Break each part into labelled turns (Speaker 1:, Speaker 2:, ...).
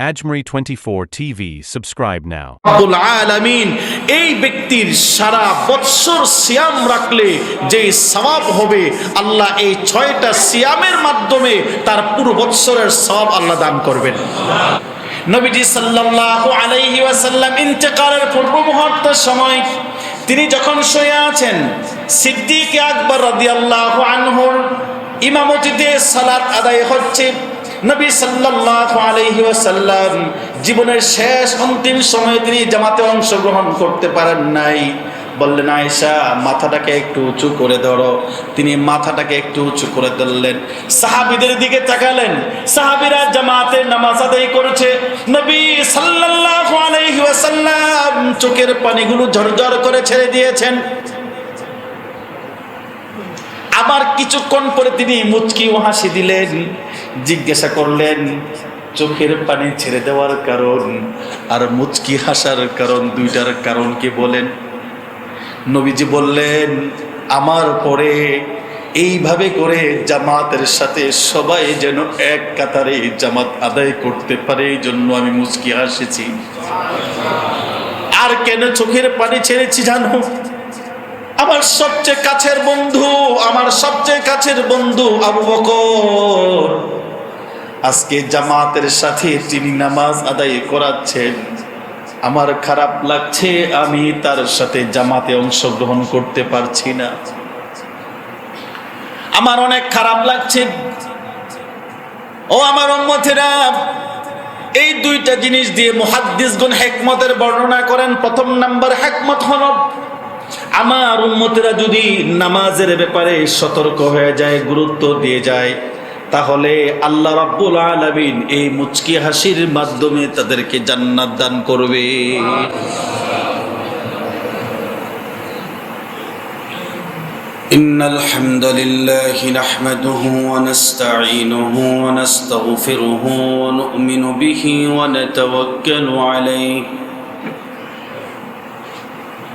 Speaker 1: Ajmeri 24 TV. Subscribe now.
Speaker 2: Abdul আলামিন এই ব্যক্তির সারা বৎসর সিয়াম রাখলে যে সওয়াব হবে, আল্লাহ এই ছয়টা সিয়ামের মাধ্যমে তার পুরো বৎসরের সওয়াব আল্লাহ দান করবেন নবীজি সাল্লাল্লাহু আলাইহি ওয়াসাল্লাম ইন্তেকালের পূর্ব মুহূর্তের সময় তিনি যখন শুয়ে আছেন, সিদ্দিক আকবর রাদিয়াল্লাহু আনহুর ইমামতিতে সালাত আদায় হচ্ছে নবী সাল্লাল্লাহু আলাইহি ওয়াসাল্লাম জীবনের শেষ অন্তিম সময়ে তিনি জামাতে অংশগ্রহণ করতে পারেন নাই। বললেন, আয়েশা, মাথাটাকে একটু উঁচু করে ধরো। তিনি মাথাটাকে একটু উঁচু করে ধরলেন। সাহাবিদের দিকে তাকালেন। সাহাবিরা জামাতে নামাজ আদায় করেছে। নবী সাল্লাল্লাহু আলাইহি ওয়াসাল্লাম চোখের পানিগুলো ঝরঝর করে ছেড়ে দিয়েছেন। আবার কিছুক্ষণ পরে তিনি মুচকি হাসি দিলেন। জিজ্ঞাসা করলেন, চোখের পানি ছেড়ে দেওয়ার কারণ আর মুচকি হাসার কারণ দুইটার কারণ কি বলেন? নবীজি বললেন, আমার পরে এইভাবে করে জামাতের সাথে সবাই যেন এক কাতারে জামাত আদায় করতে পারে, এই জন্য আমি মুচকি হাসেছি। আর কেন চোখের পানি ছেড়েছি জানো? আমার সবচেয়ে কাছের বন্ধু, আমার সবচেয়ে কাছের বন্ধু আবু বকর। আজকে জামাতের সাথে তিনি নামাজ আদায় করাচ্ছেন। আমার খারাপ লাগছে, আমি তার সাথে জামাতে অংশগ্রহণ করতে পারছি না। আমার অনেক খারাপ লাগছে। ও আমার উম্মতেরা, এই দুইটা জিনিস দিয়ে মুহাদ্দিসগুন হেকমতের বর্ণনা করেন। প্রথম নাম্বার হেকমত হল, আমার উম্মতেরা যদি নামাজের ব্যাপারে সতর্ক হয়ে যায়, গুরুত্ব দিয়ে যায় তাহলে আল্লাহ রাব্বুল আলামিন এই মুচকি হাসির মাধ্যমে তাদেরকে জান্নাত দান করবে
Speaker 3: إن الحمد لله نحمده ونستعينه ونستغفره ونؤمن به ونتوكل عليه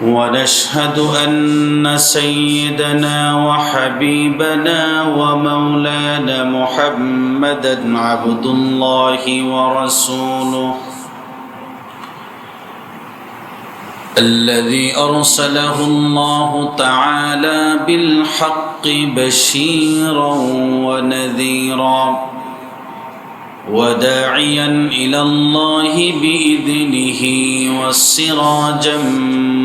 Speaker 3: ونشهد أن سيدنا وحبيبنا ومولانا محمدا عبد الله ورسوله الذي أرسله الله تعالى بالحق بشيرا ونذيرا وداعيا إلى الله بإذنه وسراجا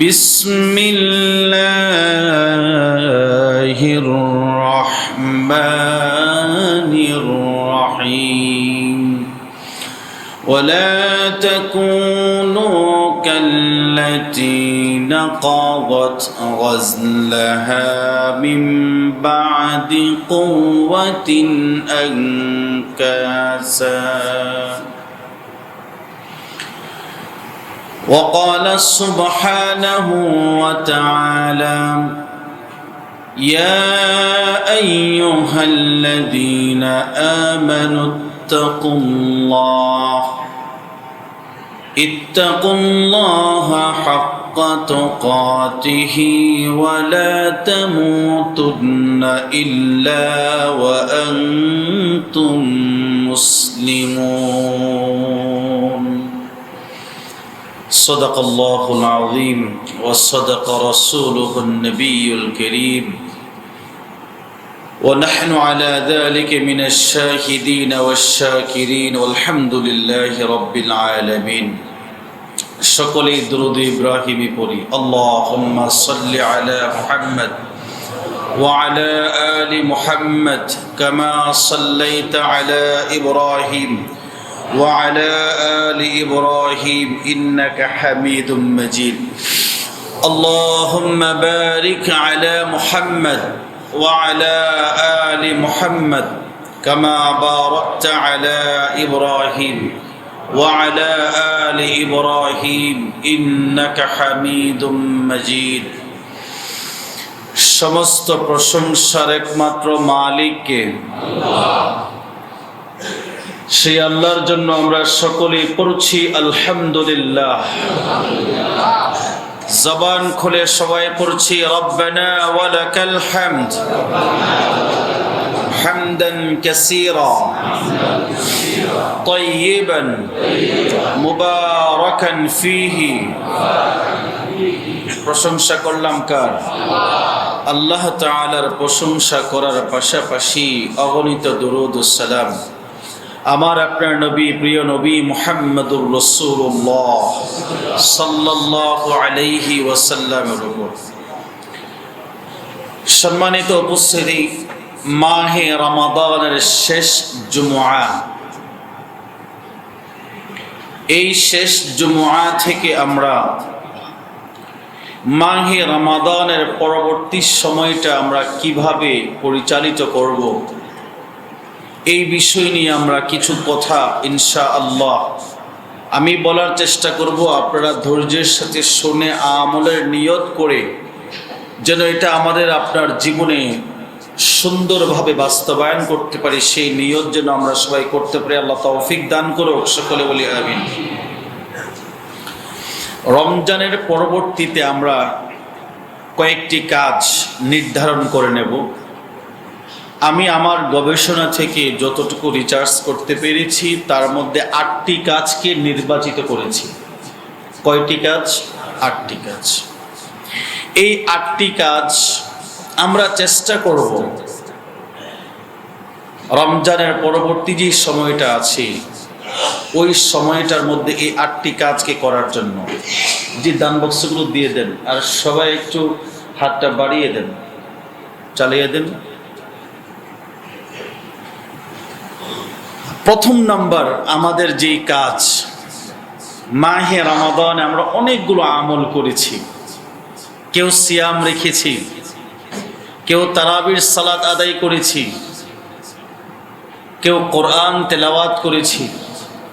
Speaker 3: بسم الله الرحمن الرحيم ولا تكونوا كالتي نقضت غزلها من بعد قوة أنكاسا وقال سبحانه وتعالى يا أيها الذين آمنوا اتقوا الله اتقوا الله حق تقاته ولا تموتن إلا وأنتم مسلمون. صدق الله العظيم وصدق رسوله النبي الكريم ونحن على ذلك من الشاهدين والشاكرين والحمد لله رب العالمين সকলেই দুরুদ ইব্রাহিমি পড়ি আল্লাহুম্মা সাল্লি আলা মুহাম্মদ وعلى آل محمد كما صليت على إبراهيم وعلى آل إبراهيم إنك حميد مجيد اللهم بارك على محمد وعلى آل محمد كما باركت على إبراهيم وعلى آل إبراهيم إنك حميد مجيد সমস্ত প্রশংসার একমাত্র মালিককে সেই আল্লাহর জন্য আমরা সকলেই পড়ছি আলহামদুলিল্লাহ জবান খুলে সবাই পড়ছি রব্বানা ওয়ালাকাল হামদ حمدا كثيرا طيبا مباركا فيه প্রশংসা করলাম কার আল্লাহ তাআলার প্রশংসা করার পাশাপাশি অগণিত দরুদ ও সালাম আমার আপনার নবী, প্রিয় নবী মুহাম্মদুর রসুল্লাহ সাল্লাল্লাহু আলাইহি ওয়াসাল্লামের সম্মানিত উপস্থিতি, মাহে রমাদানের শেষ জুমুয়া এই শেষ জুমুয়া থেকে আমরা মাহে রমাদানের পরবর্তী সময়টা আমরা কীভাবে পরিচালিত করব এই বিষয় নিয়ে আমরা কিছু কথা ইনশা আল্লাহ আমি বলার চেষ্টা করব, আপনারা ধৈর্যের সাথে শুনে আমলের নিয়ত করে যেন এটা আমাদের আপনার জীবনে সুন্দরভাবে বাস্তবায়ন করতে পারি, সেই নিয়ত যেন আমরা সবাই করতে পারি। আল্লাহ তৌফিক দান করুক, সকলে বলি আমিন। রমজানের পরবর্তীতে আমরা কয়েকটি কাজ নির্ধারণ করে নেব। আমি আমার গবেষণা থেকে যতটুকু রিচার্জ করতে পেরেছি, তার মধ্যে আটটি কাজকে নির্বাচিত করেছি। কয়টি কাজ? আটটি কাজ। এই আটটি কাজ আমরা চেষ্টা করব। রমজানের পরবর্তী যে সময়টা আছে, ওই সময়টার মধ্যে এই আটটি কাজকে করার জন্য যে দান বক্সগুলো দিয়ে দেন, আর সবাই একটু হাতটা বাড়িয়ে দেন, চালিয়ে দেন। প্রথম নাম্বার আমাদের যেই কাজ। মাহে রমাদানে আমরা অনেকগুলো আমল করেছি। কেউ সিয়াম রেখেছি। কেউ তারাবির সালাত আদায় করেছি। কেউ কোরআন তেলাওয়াত করেছি।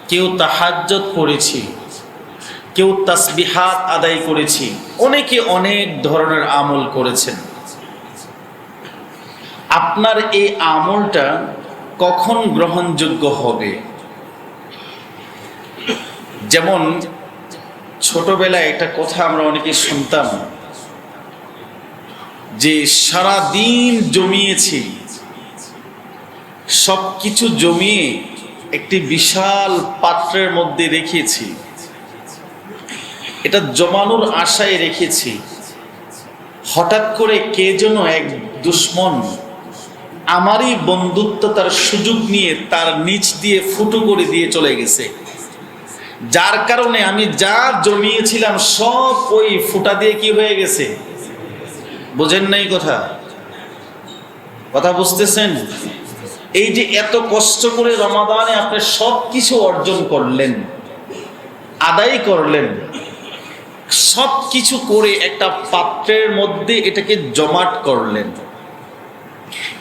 Speaker 3: কেউ তাহাজ্জত করেছি। কেউ তাসবিহাত আদায় করেছি। অনেকে অনেক ধরনের আমল করেছেন। আপনার এই আমলটা কখন গ্রহণযোগ্য হবে? যেমন, ছোটবেলায় একটা কথা আমরা অনেকে শুনতাম, যে সারা দিন জমিয়েছি সব কিছু জমিয়ে একটি বিশাল পাত্রের মধ্যে রেখেছি। এটা জমানোর আশায় রেখেছি। হঠাৎ করে কে যেন এক দুশ্মন আমারই বন্ধুত্ব তার সুযোগ নিয়ে তার নিচ দিয়ে ফুটো করে দিয়ে চলে গেছে। যার কারণে আমি যা জমিয়েছিলাম সব ওই ফুটা দিয়ে কি হয়ে গেছে? বোঝেন নাই কথা? কথা বুঝতেছেন? এই যে এত কষ্ট করে রমাদানে আপনি সব কিছু অর্জন করলেন, আদায় করলেন সব কিছু করে একটা পাত্রের মধ্যে এটাকে জমাট করলেন।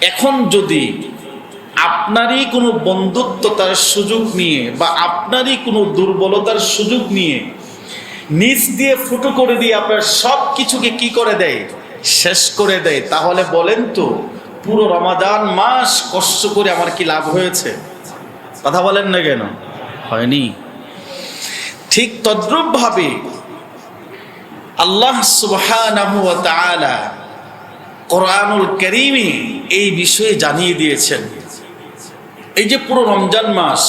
Speaker 3: এখন যদি আপনারই কোনো বন্ধুত্বতার সুযোগ নিয়ে বা আপনারই কোনো দুর্বলতার সুযোগ নিয়ে নিচ দিয়ে ফুটো করে দিয়ে আপনার সব কিছুকে কি করে দেয়? শেষ করে দেয়। তাহলে বলেন তো, পুরো রমাদান মাস কষ্ট করে আমার কি লাভ হয়েছে? কথা বলেন না কেন? হয়নি। ঠিক তদ্রুপ ভাবে আল্লাহ তাআলা কোরআনুল করিমে এই বিষয়ে জানিয়ে দিয়েছেন। এই যে পুরো রমজান মাস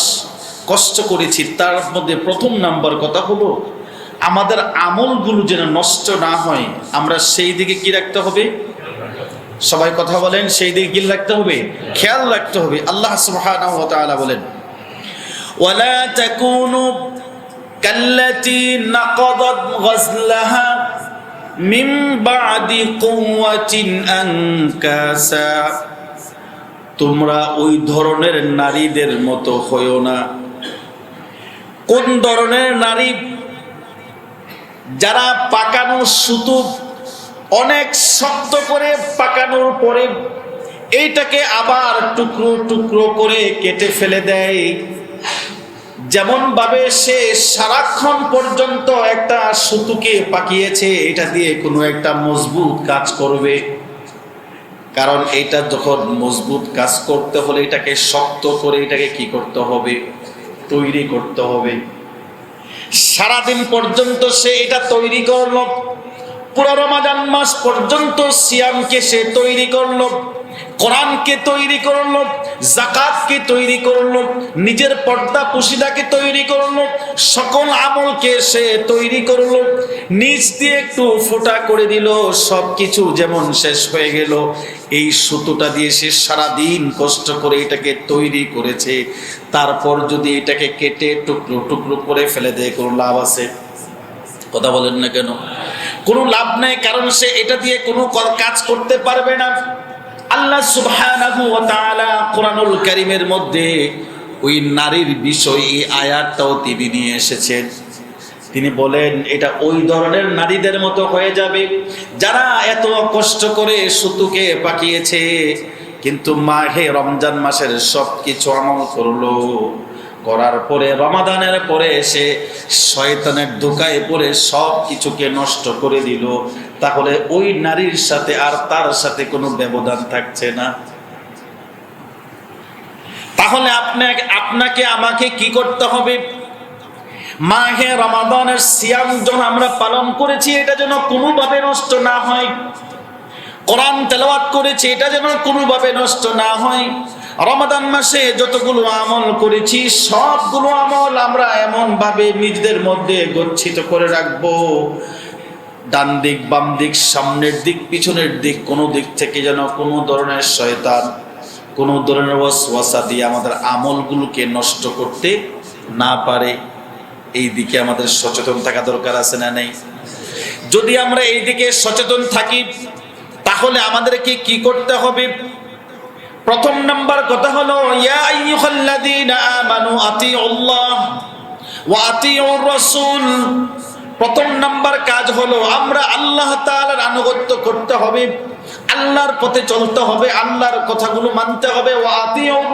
Speaker 3: কষ্ট করেছি, তার মধ্যে প্রথম নাম্বার কথা হলো, আমাদের আমলগুলো যেন নষ্ট না হয়, আমরা সেই দিকে কি রাখতে হবে? সবাই কথা বলেন, সেই দিকে কি রাখতে হবে? খেয়াল রাখতে হবে। আল্লাহ বলেন, ওয়ালা কাল্লাতি নাকাদাত গজলাহা মিন বাদি কুওয়াতিন তোমরা ওই ধরনের নারীদের মতো হইও না। কোন ধরনের নারী যারা পাকানো সুতো অনেক শক্ত করে পাকানোর পরে এইটাকে আবার টুকরো টুকরো করে কেটে ফেলে দেয়? যেমন ভাবে সে সারাক্ষণ পর্যন্ত একটা সুতুকে পাকিয়েছে, এটা দিয়ে কোনো একটা মজবুত কাজ করবে। কারণ এটা যখন মজবুত কাজ করতে হলে এটাকে শক্ত করে এটাকে কি করতে হবে? তৈরি করতে হবে। সারাদিন পর্যন্ত সে এটা তৈরি করল। পুরো রমাজান মাস পর্যন্ত সিয়ামকে সে তৈরি করল, কোরআনকে তৈরি করল জাকাতকে তৈরি করল, নিজের পর্দা পুশিদাকে তৈরি করল, সকল আমলকে সে তৈরি করল নিচ দিয়ে একটু ফোটা করে দিল সব কিছু যেমন শেষ হয়ে গেল। এই সুতোটা দিয়ে সে সারাদিন কষ্ট করে এটাকে তৈরি করেছে। তারপর যদি এটাকে কেটে টুকরো টুকরো করে ফেলে দেয়, কোনো লাভ আছে? কথা বলেন না কেন? কোনো লাভ নাই, কারণ সে এটা দিয়ে কোনো কাজ করতে পারবে না। আল্লাহ সুবহানাহু ওয়া তাআলা কোরআনুল কারীমের মধ্যে ওই নারীর বিষয় আয়াতটাও তিনি নিয়ে এসেছেন। তিনি বলেন, এটা ওই ধরনের নারীদের মতো হয়ে যাবে, যারা এত কষ্ট করে সুতুকে পাকিয়েছে, কিন্তু মাহে রমজান মাসের সব কিছু আমল করল। করার পরে, রমাদানের পরে এসে শয়তানের ধোকায় পরে সব কিছুকে নষ্ট করে দিল। তাহলে ওই নারীর সাথে আর তার সাথে কোনো ব্যবধান থাকছে না। তাহলে আপনাকে আপনাকে, আমাকে কি করতে হবে? মাহে রমাদানের সিয়াম যখন আমরা পালন করেছি, এটা যেন কোনোভাবে নষ্ট না হয়। কোরআন তেলাওয়াত করেছি, এটা যেন কোনোভাবে নষ্ট না হয়। রমাদান মাসে যতগুলো আমল করেছি, সবগুলো আমল আমরা এমন ভাবে নিজেদের মধ্যে গচ্ছিত করে রাখব। ডান দিক, বাম দিক, সামনের দিক, পিছনের দিক, কোনো দিক থেকে যেন কোনো ধরনের শয়তান, কোনো ধরনের ওয়াসওয়াসা দিয়ে আমাদের আমলগুলোকে নষ্ট করতে না পারে। এই দিকে আমাদের সচেতন থাকা দরকার আছে না নেই? যদি আমরা এই দিকে সচেতন থাকি, তাহলে আমাদেরকে কি করতে হবে? প্রথম নাম্বার কথা হলো, ইয়া আইয়ুহাল্লাযীনা আমানু, আতিউল্লাহ ওয়া আতিউর রাসূল প্রথম নাম্বার কাজ হলো, আমরা আল্লাহ তাআলার আনুগত্য করতে হবে। আল্লাহর পথে চলতে হবে, আল্লাহর কথাগুলো মানতে হবে।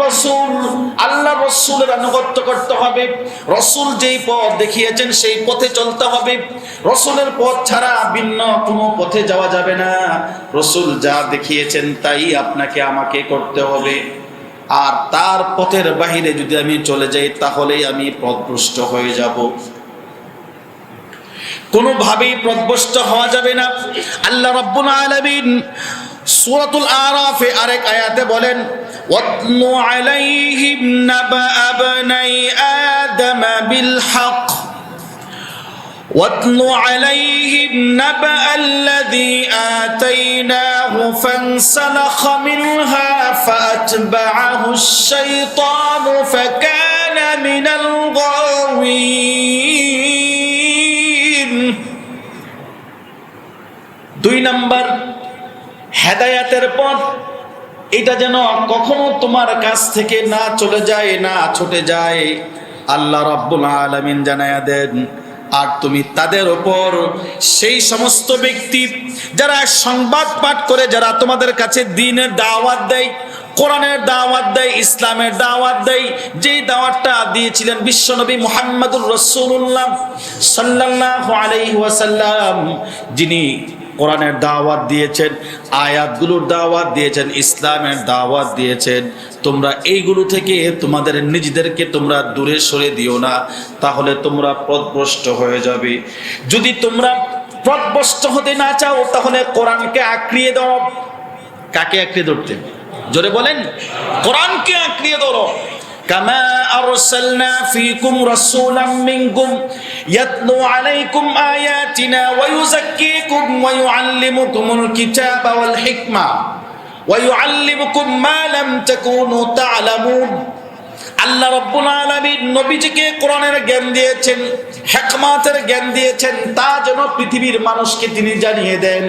Speaker 3: রাসূল, আল্লাহর রাসূলের আনুগত্য করতে হবে। রসুল যেই পথ দেখিয়েছেন সেই পথে চলতে হবে। রসুলের পথ ছাড়া ভিন্ন কোনো পথে যাওয়া যাবে না। রসুল যা দেখিয়েছেন তাই আপনাকে, আমাকে করতে হবে। আর তার পথের বাহিরে যদি আমি চলে যাই, তাহলেই আমি পথভ্রষ্ট হয়ে যাব। কোনোভাবেই পথভ্রষ্ট হওয়া যাবে না আল্লাহ রাব্বুল আলামিন সূরাতুল আরাফে আরেক আয়াতে বলেন ওয়াতলু আলাইহিম নাবা আবনাই আদম বিল হক واتل عليهم نبأ الذي آتيناه فانسلخ منها فأتبعه الشيطان فكان من الغاوين দুই নাম্বার, হেদায়াতের পথ। এটা যেন কখনো তোমার কাছ থেকে না চলে যায়, না ছুটে যায়। আল্লাহ রাব্বুল আলামিন জানায়া দেন, আর তুমি তাদের ওপর সেই সমস্ত ব্যক্তি যারা সংবাদ পাঠ করে, যারা তোমাদের কাছে দিনের দাওয়াত দেয়, কোরআনের দাওয়াত দেয়, ইসলামের দাওয়াত দেয়, যেই দাওয়াতটা দিয়েছিলেন বিশ্বনবী মুহাম্মদুর রসুল্লাহ সাল্লাল্লাহু আলাইহি ওয়াসাল্লাম, যিনি কোরআনের দাওয়াত দিয়েছেন, আয়াতগুলোর দাওয়াত দিয়েছেন, ইসলামের দাওয়াত দিয়েছেন। তোমরা এইগুলো থেকে তোমাদের নিজেদেরকে তোমরা দূরে সরে দিও না, তাহলে তোমরা পদভ্রষ্ট হয়ে যাবে। যদি তোমরা পদভ্রষ্ট হতে না চাও, তাহলে কোরআনকে আঁকড়িয়ে দাও। কাকে আঁকড়িয়ে ধরতে? জোরে বলেন, কোরআনকে আঁকড়িয়ে ধরো। কামা আরসালনা يتلو عليكم آياتنا ويزكيكم ويعلمكم الكتاب والحكمة ويعلمكم ما لم تكونوا تعلمون আল্লাহ রব্বুল আলামিন নবীজিকে কোরআনের জ্ঞান দিয়েছেন হেকমাতের জ্ঞান দিয়েছেন তা যেন পৃথিবীর মানুষকে তিনি জানিয়ে দেন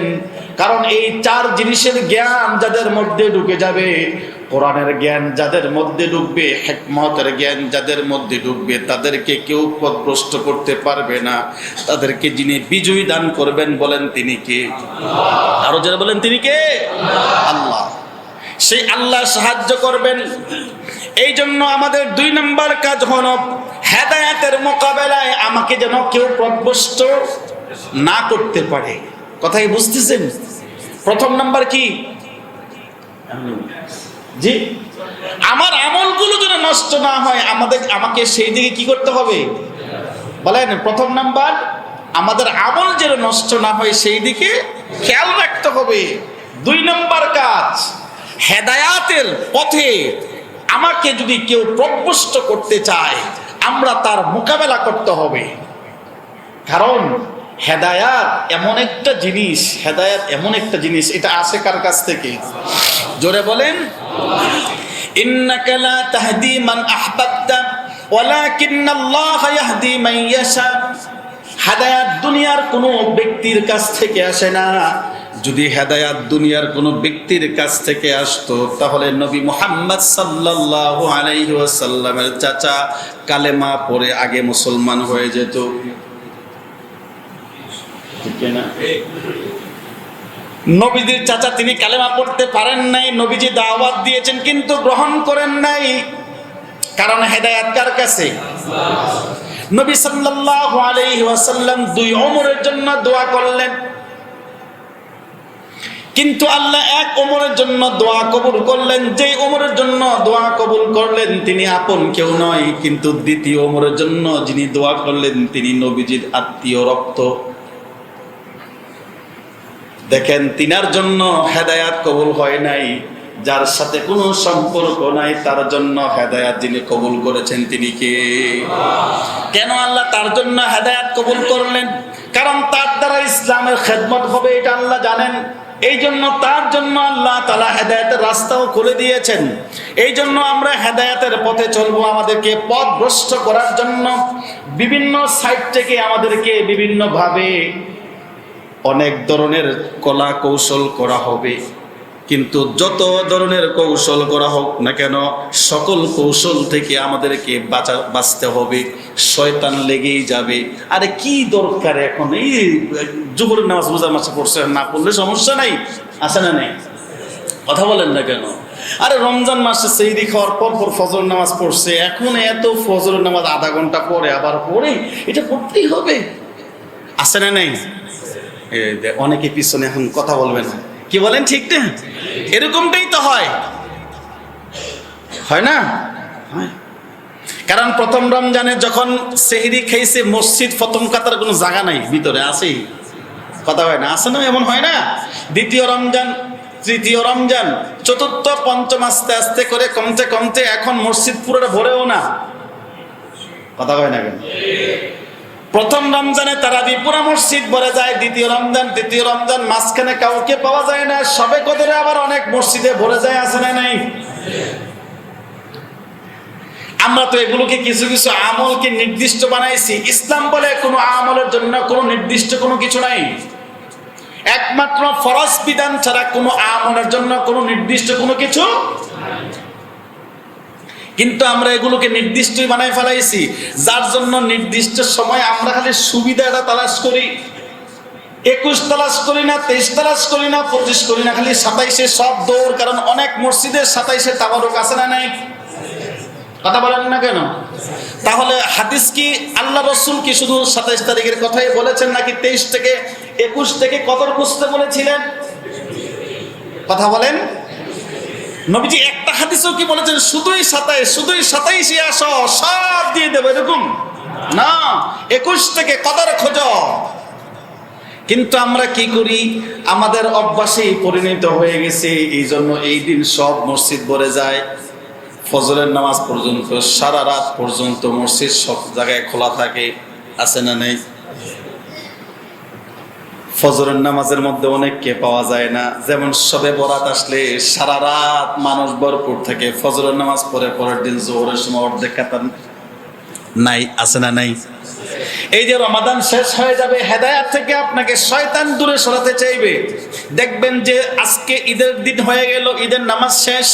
Speaker 3: কারণ এই চার জিনিসের জ্ঞান যাদের মধ্যে ঢুকে যাবে কোরআনের জ্ঞান যাদের মধ্যে ঢুকবে হেকমতের জ্ঞান যাদের মধ্যে ঢুকবে তাদেরকে কেউ পথভ্রষ্ট করতে পারবে না। তাদেরকে যিনি বিজয়ী দান করবেন বলেন তিনি কে? আরও যারা বলেন তিনি কে? আল্লাহ। সেই আল্লাহ সাহায্য করবেন। এই জন্য আমাদের দুই নম্বর কাজ হল হেদায়াতের মোকাবেলায় আমাকে যেন কেউ প্রভ্রষ্ট না করতে পারে। কথাই বুঝতেছেন? প্রথম নাম্বার কি? জি? আমার আমলগুলো যেন নষ্ট না হয়, আমাদের, আমাকে সেই দিকে কি করতে হবে? বলেন, প্রথম নাম্বার, আমাদের আমল যেন নষ্ট না হয়, সেই দিকে খেয়াল রাখতে হবে। দুই নম্বর কাজ, হেদায়াতের পথে আমাকে যদি কেউ প্রভ্রষ্ট করতে চায়, আমরা তার মোকাবেলা করতে হবে। কারণ হেদায়াত এমন একটা জিনিস, হেদায়াত এমন একটা জিনিস, এটা আসে কার কাছ থেকে? জোরে বলেন। ইন্নাকা লা তাহদি মান আহবাবতা, ওয়ালাকিন্নাল্লাহ ইয়াহদি মান ইয়াশা। হেদায়াত দুনিয়ার কোনো ব্যক্তির কাছ থেকে আসে না। যদি হেদায়াত দুনিয়ার কোনো ব্যক্তির কাছ থেকে আসতো, তাহলে নবী মুহাম্মদ সাল্লাল্লাহু আলাইহি ওয়াসাল্লামের চাচা কালেমা পড়ে আগে মুসলমান হয়ে যেত। ঠিক না নবীদের চাচা তিনি কালেমা পড়তে পারেন নাই, নবীজি দাওয়াত দিয়েছেন কিন্তু গ্রহণ করেন নাই। কারণ হেদায়াত কার কাছে? নবী সাল্লাল্লাহু আলাইহি ওয়াসাল্লাম দুই ওমরের জন্য দোয়া করলেন। কিন্তু আল্লাহ এক ওমরের জন্য দোয়া কবুল করলেন যে ওমরের জন্য দোয়া কবুল করলেন তিনি আপন কেউ নয়, কিন্তু দ্বিতীয় ওমরের জন্য যিনি দোয়া করলেন তিনি নবীজির আত্মীয় রক্ত। দেখেন, তিনার জন্য হেদায়াত কবুল হয় নাই, যার সাথে কোনো সম্পর্ক নাই, তার জন্য হেদায়াত যিনি কবুল করেছেন তিনি কে? কেন আল্লাহ তার জন্য হেদায়াত কবুল করলেন? কারণ তার দ্বারা ইসলামের খেদমত হবে, এটা আল্লাহ জানেন। এই জন্য তার জন্য আল্লাহ তালা হেদায়তের রাস্তাও খুলে দিয়েছেন। এই জন্য আমরা হেদায়তের পথে চলবো আমাদেরকে পথ ভ্রষ্ট করার জন্য। বিভিন্ন সাইড থেকে আমাদেরকে বিভিন্নভাবে অনেক ধরনের কলা কৌশল করা হবে। কিন্তু যত ধরনের কৌশল করা হোক না কেন, সকল কৌশল থেকে আমাদেরকে বাঁচা, বাঁচতে হবে, শয়তান লেগেই যাবে। আরে কি দরকার এখন? এই জুহুরের নামাজ বোঝার মাসে পড়ছে, না পড়লে সমস্যা নাই? আছে না নেই? কথা বলেন না কেন? আরে রমজান মাসে সেইদি খাওয়ার পর পর ফজর নামাজ পড়ছে, এখন এত ফজরের নামাজ আধা ঘণ্টা পরে, আবার পড়ে, এটা পড়তেই হবে। আছে না নেই? অনেকে পিছনে এখন কথা বলবেন কি বলেন ঠিক না? এরকমটাই তো হয়। হয় না। কারণ প্রথম রমজানে যখন সেহরি খেয়েছে, মসজিদ প্রথম কাতার কোনো জায়গা নাই, ভিতরে আছে কথা হয় না? আছে না এমন হয় না? দ্বিতীয় রমজান, তৃতীয় রমজান, চতুর্থ, পঞ্চম আস্তে আস্তে করে কমতে কমতে এখন মসজিদ পুরোটা ভরেও না। কথা হয় না কেন? প্রথম রমজানে তারা পুরা মসজিদ ভরে যায়, দ্বিতীয় রমজান, তৃতীয় রমজান, মাঝখানে কাউকে পাওয়া যায় না। সবে কদরে আবার অনেক মসজিদে ভরে যায়, আছে না নাই? আমরা তো এগুলোকে কিছু কিছু আমলকে নির্দিষ্ট বানাইছি। ইসলাম বলে কোনো আমলের জন্য কোনো নির্দিষ্ট কোনো কিছু নাই। একমাত্র ফরজ বিধান ছাড়া কোনো আমলের জন্য কোনো নির্দিষ্ট কোনো কিছু কিন্তু আমরা এগুলোকে নির্দিষ্টই বানাই ফেলাইছি, যার জন্য নির্দিষ্ট সময় আমরা খালি সুবিধাটা তালাশ করি। একুশ তালাশ করি না, তেইশ তালাশ করি না, পঁচিশ করি না, খালি সাতাইশে সব দৌড়, কারণ অনেক মসজিদের সাতাইশে তাবারক আছে না নাই? কথা বলেন না কেন? তাহলে হাদিস কি আল্লাহ রসুল কি শুধু সাতাইশ তারিখের কথাই বলেছেন নাকি তেইশ থেকে একুশ থেকে কদর বুঝতে বলেছিলেন? কথা বলেন। নবীজি একটা হাদিসও কি বলেছেন? শুধুই সাতাইশ, শুধুই সাতাইশে আসো, সব দিয়ে দেবো, এরকম? না, একুশ থেকে কদর খোঁজ। কিন্তু আমরা কি করি? আমাদের অভ্যাসেই পরিণত হয়ে গেছে এই জন্য এই দিন সব মসজিদ ভরে যায়। ফজরের নামাজ পর্যন্ত, সারা রাত পর্যন্ত মসজিদ সব জায়গায় খোলা থাকে, আছে না নেই? ফজরের নামাজের মধ্যে অনেককে পাওয়া যায় না। যেমন সবে বরাত আসলে সারা রাত মানুষ ভরপুর থাকে। ফজরের নামাজ পরে পরের দিন জোহরের সময় অর্ধেক কাতার নাই, আছে না নাই? এই যে রমাদান শেষ হয়ে যাবে, হেদায়াত থেকে আপনাকে শয়তান দূরে সরাতে চাইবে। দেখবেন যে আজকে ঈদের দিন হয়ে গেল, ঈদের নামাজ শেষ।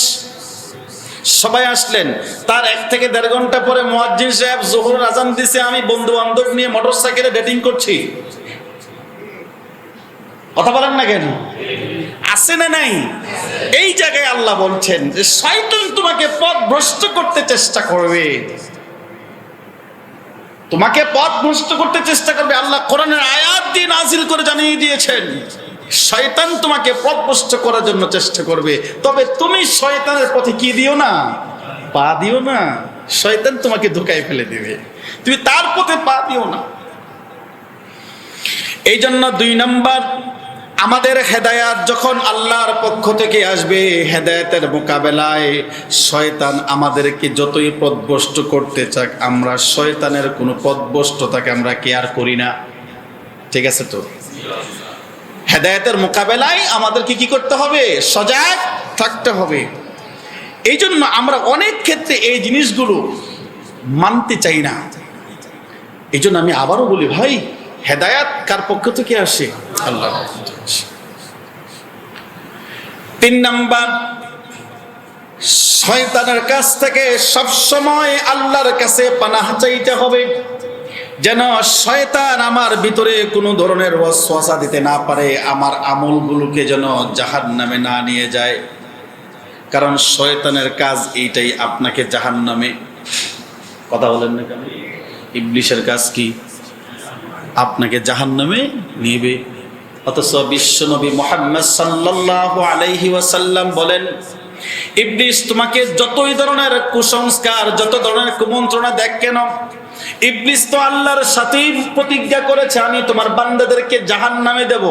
Speaker 3: সবাই আসলেন। তার এক থেকে দেড় ঘণ্টা পরে মোয়াজ্জিন সাহেব জোহর আজান দিছে। আমি বন্ধু বান্ধব নিয়ে মোটর সাইকেলে ডেটিং করছি। কথা বলেন না কেন? আছে না নাই? এই জায়গায় আল্লাহ বলছেন যে শয়তান তোমাকে পথ ভ্রষ্ট করতে চেষ্টা করবে। তোমাকে পথ ভ্রষ্ট করতে চেষ্টা করবে। আল্লাহ কোরআনের আয়াত দিয়ে নাজিল করে জানিয়ে দিয়েছেন, শয়তান তোমাকে পথ ভ্রষ্ট করার জন্য চেষ্টা করবে। তবে তুমি শয়তানের পথে কি দিও না? পা দিও না। শয়তান তোমাকে ধোকায় ফেলে দেবে। তুমি তার পথে পা দিও না। এই জন্য দুই নাম্বার আমাদের হেদায়াত যখন আল্লাহর পক্ষ থেকে আসবে, হেদায়াতের মোকাবেলায় শয়তান আমাদেরকে যতই পদভষ্ট করতে চাক, আমরা শয়তানের কোনো পদভষ্টতাকে আমরা কেয়ার করি না। ঠিক আছে তো? হেদায়াতের মোকাবেলায় আমাদেরকে কি করতে হবে? সজাগ থাকতে হবে। এই জন্য আমরা অনেক ক্ষেত্রে এই জিনিসগুলো মানতে চাই না। এই জন্য আমি আবারও বলি, ভাই, হেদায়াত কার পক্ষ থেকে আসে? আল্লাহ তিন নাম্বার, শয়তানের কাছ থেকে সব সময় আল্লাহর কাছে পানাহ চাইতে হবে। যেন শয়তান আমার ভিতরে কোনো ধরনের ওয়াসওয়াসা দিতে না পারে, আমার আমলগুলোকে যেন জাহান নামে না নিয়ে যায়। কারণ শয়তানের কাজ এইটাই আপনাকে জাহান নামে কথা বলেন না কেন? ইবলিশের কাজ কি? আপনাকে জাহান নামে নিবে অথচ বিশ্বনবী মোহাম্মদ সাল্লাল্লাহু আলাইহি ওয়াসাল্লাম বলেন, ইবলিস, তোমাকে যতই ধরনের কুসংস্কার, যত ধরনের কুমন্ত্রণা দেখ কেন? ইবলিস তো আল্লাহর সাথেই প্রতিজ্ঞা করেছে, আমি তোমার বান্দাদেরকে জাহান নামে দেব।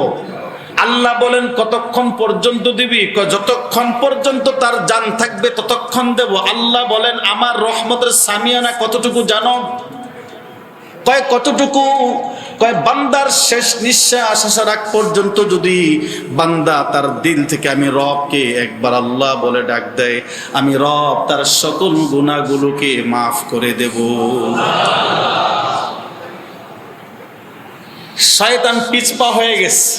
Speaker 3: আল্লাহ বলেন, কতক্ষণ পর্যন্ত দিবি? যতক্ষণ পর্যন্ত তার জান থাকবে, ততক্ষণ দেব। আল্লাহ বলেন, আমার রহমতের সামিয়ানা কতটুকু জানো? কয় কতটুকু, কয় বান্দার শেষ নিঃশ্বাস আসার আগ পর্যন্ত যদি বান্দা তার দিল থেকে আমি রবকে একবার আল্লাহ বলে ডাক দেয়, আমি রব তার সকল গুণাগুলোকে মাফ করে দেব। শয়তান পিছপা হয়ে গেছে।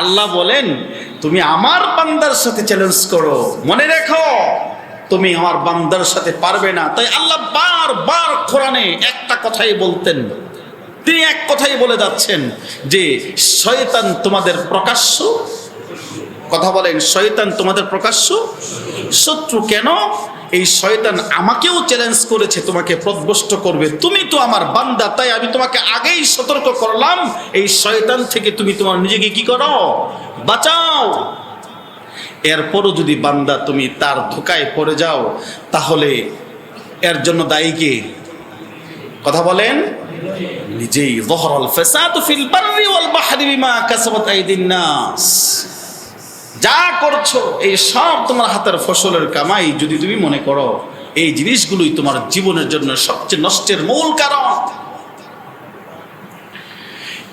Speaker 3: আল্লাহ বলেন, তুমি আমার বান্দার সাথে চ্যালেঞ্জ করো। মনে রেখো তুমি আমার বান্দার সাথে পারবে না। তাই আল্লাহ বার বার কোরআনে একটা কথাই বলতেন। তিনি এক কথাই বলে যাচ্ছেন যে, শয়তান তোমাদের প্রকাশ্য কথা বলেন, শয়তান তোমাদের প্রকাশ্য শত্রু কেন? এই শয়তান আমাকেও চ্যালেঞ্জ করেছে, তোমাকে প্রদবষ্ট করবে। তুমি তো আমার বান্দা, তাই আমি তোমাকে আগেই সতর্ক করলাম। এই শয়তান থেকে তুমি তোমার নিজেকে কি করো? বাঁচাও। এরপরও যদি বান্দা তুমি তার ধোকায় পড়ে যাও, তাহলে এর জন্য দায়ী কে? কথা বলেন? নিজেই। জহরল ফেসাদ ফিল বাররি ওয়াল বাহরি বিমা কাসাবাত আইদিন নাস। যা করছ, এই সব তোমার হাতের ফসলের কামাই যদি তুমি মনে করো, এই জিনিসগুলোই তোমার জীবনের জন্য সবচেয়ে নষ্টের মূল কারণ।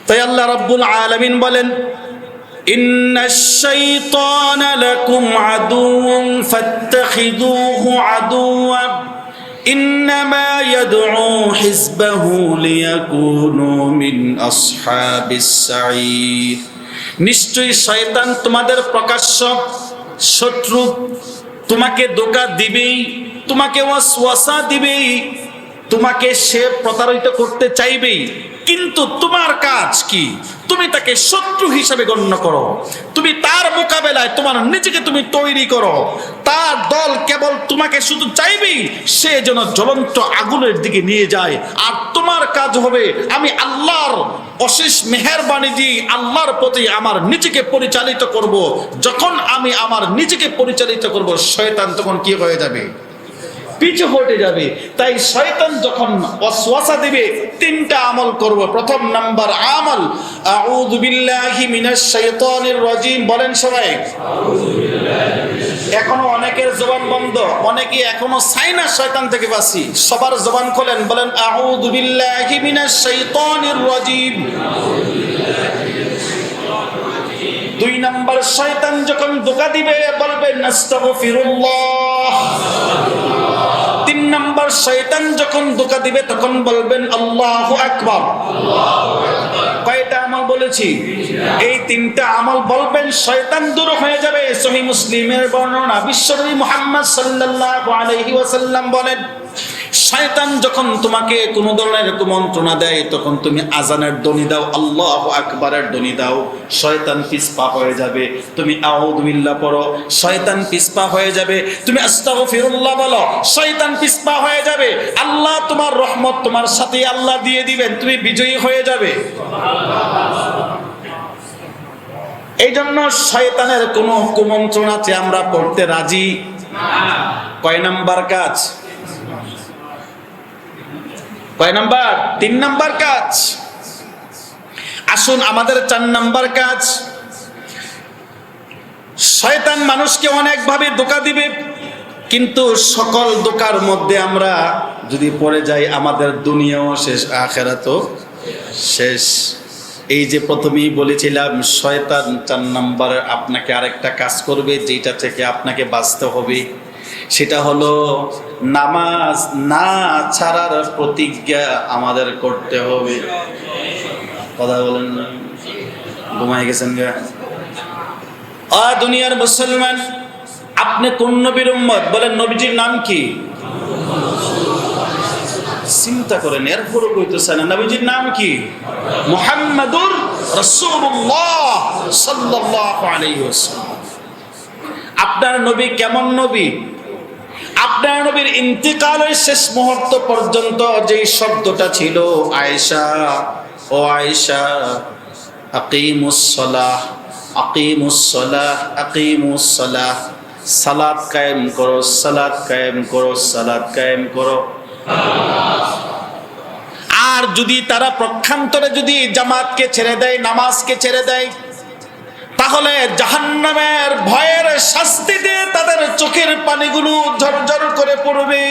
Speaker 3: তাই আল্লাহ রাব্বুল আলামিন বলেন إن الشيطان لكم عدو فاتخذوه عدوا إنما يدعو حزبه ليكونوا من أصحاب السعير নিশ্চয়ই শয়তান তোমাদের প্রকাশ্য শত্রু তোমাকে ধোকা দিবেই তোমাকে ওয়াসওয়াসা দিবেই তোমাকে সে প্রতারিত করতে চাইবেই কিন্তু তোমার কাজ কি? তুমি তাকে শত্রু হিসাবে গণ্য করো। তুমি তার মোকাবেলায় তোমার নিজেকে তুমি তৈরি করো। তার দল কেবল তোমাকে শুধু চাইবেই সে যেন জ্বলন্ত আগুনের দিকে নিয়ে যায়। আর তোমার কাজ হবে, আমি আল্লাহর অশেষ মেহেরবানি দিয়ে আল্লাহর প্রতি আমার নিজেকে পরিচালিত করব। যখন আমি আমার নিজেকে পরিচালিত করব, শয়তান তখন কি হয়ে যাবে? পিছু হটে যাবে। তাই শয়তান যখন ওয়াসওয়াসা দিবে, তিনটা আমল করব। প্রথম নাম্বার আমল, আউযু বিল্লাহি মিনাশ শাইতানির রাজিম। বলেন সবাই। এখনও অনেকের জবান বন্ধ, অনেকে এখনও সাইনা শয়তান থেকে বাসি সবার জবান খোলেন, বলেন, আউযু বিল্লাহি মিনাশ শাইতানির রাজিম। দুই নাম্বার, শয়তান যখন ধোকা দিবে বলবেন আস্তাগফিরুল্লাহ তিন নাম্বার শয়তান যখন ধোকা দিবে, তখন বলবেন, আল্লাহ আকবর। কয়েকটা আমল বলেছি? এই তিনটা আমল বলবেন, শয়তান দূর হয়ে যাবে। সহি মুসলিমের বর্ণনা বিশ্বরী মোহাম্মদ সাল্লাহ আলহি ওয়াসাল্লাম বলেন শয়তান যখন তোমাকে কোনো ধরনের কুমন্ত্রণা দেয়, তখন তুমি আজানের দনি দাও, আল্লাহ আকবারের দনি দাও, শয়তান পিসপা হয়ে যাবে। তুমি আউদুবিল্লাহ পড়ো, শয়তান পিসপা হয়ে যাবে। তুমি আস্তাগফিরুল্লাহ বলো, শয়তান পিসপা হয়ে যাবে। আল্লাহ তোমার রহমত তোমার সাথে আল্লাহ দিয়ে দিবেন, তুমি বিজয়ী হয়ে যাবে। এই জন্য শয়তানের কোনো কুমন্ত্রণাতে আমরা পড়তে রাজি? কয় নাম্বার কাজ? কয় নাম্বার? তিন নাম্বার কাজ। আসুন, আমাদের চার নাম্বার কাজ। শয়তান মানুষকে অনেকভাবে ধোকা দিবে, কিন্তু সকল দোকার মধ্যে আমরা যদি পড়ে যাই, আমাদের দুনিয়াও শেষ, আখেরাতও শেষ। এই যে প্রথমেই বলেছিলাম, শয়তান চার নাম্বার আপনাকে আরেকটা কাজ করবে যেটা থেকে আপনাকে বাঁচতে হবে। সেটা হলো নামাজ না ছাড়ার প্রতিজ্ঞা আমাদের করতে হবে। কথা বলেন ঘুমাই গেছেন গা। আ দুনিয়ার মুসলমান, আপনি কোন নবীর উম্মত? বলেন, নবীজির নাম কি? চিন্তা করেন, এরপরও কইতেছে নবীজির নাম কি? মুহাম্মাদুর রাসূলুল্লাহ সাল্লাল্লাহু আলাইহি আপনার নবী কেমন নবী? আপনার নবীর ইন্তিকালের শেষ মুহূর্ত পর্যন্ত যে শব্দটা ছিল, আয়েশা, ও আয়েশা, আকিমুস সালাহ আকিমুস সালাহ আকিমুস সালাহ, সালাত কায়েম করো সালাদ কায়েম করো সালাদ কায়েম করো। আর যদি তারা প্রক্ষান্তরে যদি জামাতকে ছেড়ে দেয়, নামাজকে ছেড়ে দেয় তাহলে জাহান্নামের ভয়ের শাস্তিতে তাদের চোখের পানিগুলো ঝরঝর করে পড়বে।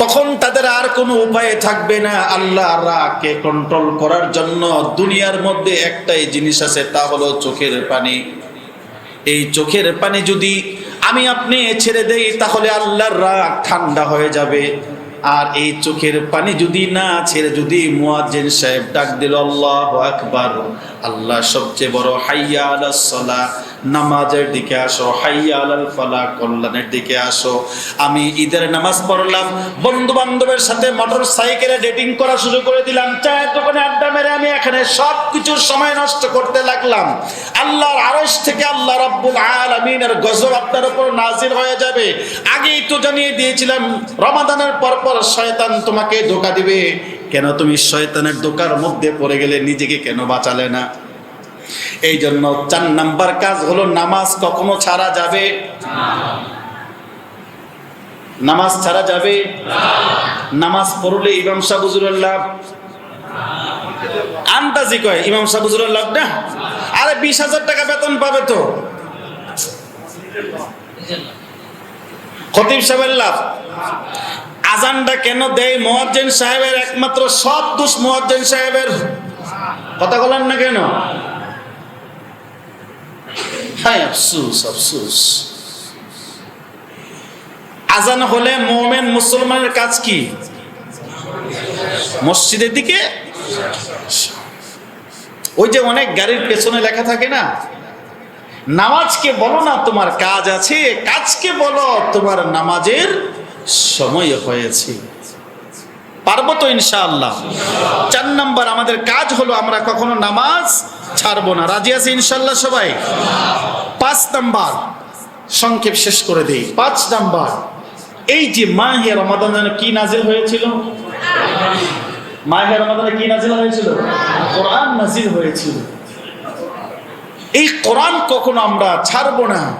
Speaker 3: তখন তাদের আর কোনো উপায় থাকবে না আল্লাহ রাগকে কন্ট্রোল করার জন্য। দুনিয়ার মধ্যে একটাই জিনিস আছে, তা হলো চোখের পানি। এই চোখের পানি যদি আমি আপনি ছেড়ে দেই, তাহলে আল্লাহর রাগ ঠান্ডা হয়ে যাবে। আর এই চোখের পানি যদি না ছেড়ে, যদি মুয়াজ্জিন সাহেব ডাক দিল, আল্লাহু আকবার, আল্লাহ সবচেয়ে বড় হাইয়া আলাস সালাহ, নামাজের দিকে আসো, হাইয়া আলাল ফালাহ, কল্যাণের দিকে আসো। আমি ঈদের নামাজ পড়লাম বন্ধু বান্ধবের সাথে মোটর সাইকেলে ডেটিং করা শুরু করে দিলাম, চায়ের দোকানে আড্ডা মেরে আমি এখানে সব কিছুর সময় নষ্ট করতে লাগলাম। আল্লাহর আরশ থেকে আল্লাহ রাব্বুল আলামিনের গজব আপনার উপর নাজির হয়ে যাবে। আগেই তো জানিয়ে দিয়েছিলাম, রমাদানের পর পর শয়তান তোমাকে ধোকা দিবে। কেন তুমি শয়তানের ধোকার মধ্যে পড়ে গেলে নিজেকে কেন বাঁচালে না? এই জন্য চার নাম্বার কাজ হলো নামাজ কখনো ছাড়া যাবে? নামাজ ছাড়া যাবে? নামাজ পড়লে ইমাম সাহ হুজুরের লাভ? আন্দাজি কয়, ইমাম সাহুজুরের লাভ না? আরে বিশ হাজার টাকা বেতন পাবে তো। খতিব সাহেবের লাভ? আজানটা কেন দেয় মোয়াজ্জেন সাহেবের একমাত্র সব দোষ মোয়াজ্জেন সাহেবের? কথা বলেন না কেন? হায় আফসুস আফসুস। আজান হলে মোমেন মুসলমানের কাজ কি? মসজিদের দিকে? ওই যে অনেক গাড়ির পেছনে লেখা থাকে না, নামাজকে বলো না তোমার কাজ আছে, কাজকে বলো তোমার নামাজের সময় হয়েছে। পারব তো ইনশাআল্লাহ। চার নাম্বার, আমাদের কাজ হলো আমরা কখনো নামাজ ছাড়বো না। রাজি আছে ইনশাল্লাহ সবাই? পাঁচ নাম্বার, সংক্ষেপ শেষ করে দেই। পাঁচ নাম্বার, এই যে মাহে রমাদান যেন কি নাজিল হয়েছিল? মাহে রমাদানে কি নাজিল হয়েছিল? কোরআন নাজিল হয়েছিল। এই কোরআন কখনো আমরা ছাড়বো না।